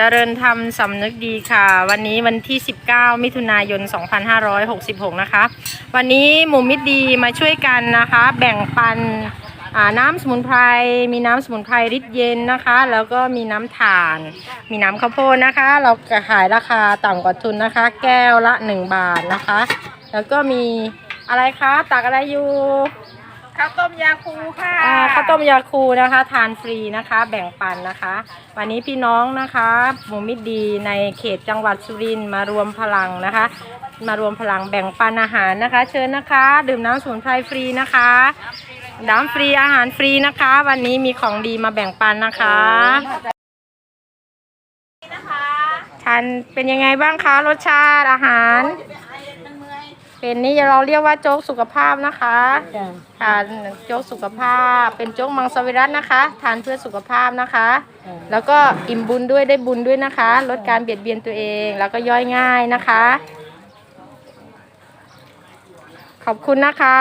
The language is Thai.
เจริญธรรมสำนึกดีค่ะ วันนี้วันที่ 19 มิถุนายน 2566 นะคะ วันนี้หมู่มิตรดีมาช่วยกันนะคะ แบ่งปันน้ำสมุนไพร มีน้ำสมุนไพรริดเย็นนะคะ แล้วก็มีน้ำถ่าน มีน้ำข้าวโพดนะคะ เราจะขายราคาต่ำกว่าทุนนะคะ แก้วละ 1 บาทนะคะ แล้วก็มีอะไรคะตักอะไรอยู่ ข้าวต้มยาคูค่ะอ่าข้าวต้มยาคูนะคะ ทานฟรีนะคะ แบ่งปันนะคะ วันนี้พี่น้องนะคะหมู่มิตรดีในเขตจังหวัดสุรินทร์มารวมพลังนะคะ มารวมพลังแบ่งปันอาหารนะคะ เชิญนะคะ ดื่มน้ำสมุนไพรฟรีนะคะน้ำฟรีอาหารฟรีนะคะ วันนี้มีของดีมาแบ่งปันนะคะนะคะทานเป็นยังไงบ้างคะรสชาติอาหาร เป็นนี่เราเรียกว่าโจ๊กสุขภาพนะคะทานโจ๊กสุขภาพ เป็นโจ๊กมังสวิรัตนะคะ ทานเพื่อสุขภาพนะคะแล้วก็อิ่มบุญด้วยได้บุญด้วยนะคะ ลดการเบียดเบียนตัวเองแล้วก็ย่อยง่ายนะคะ ขอบคุณนะคะ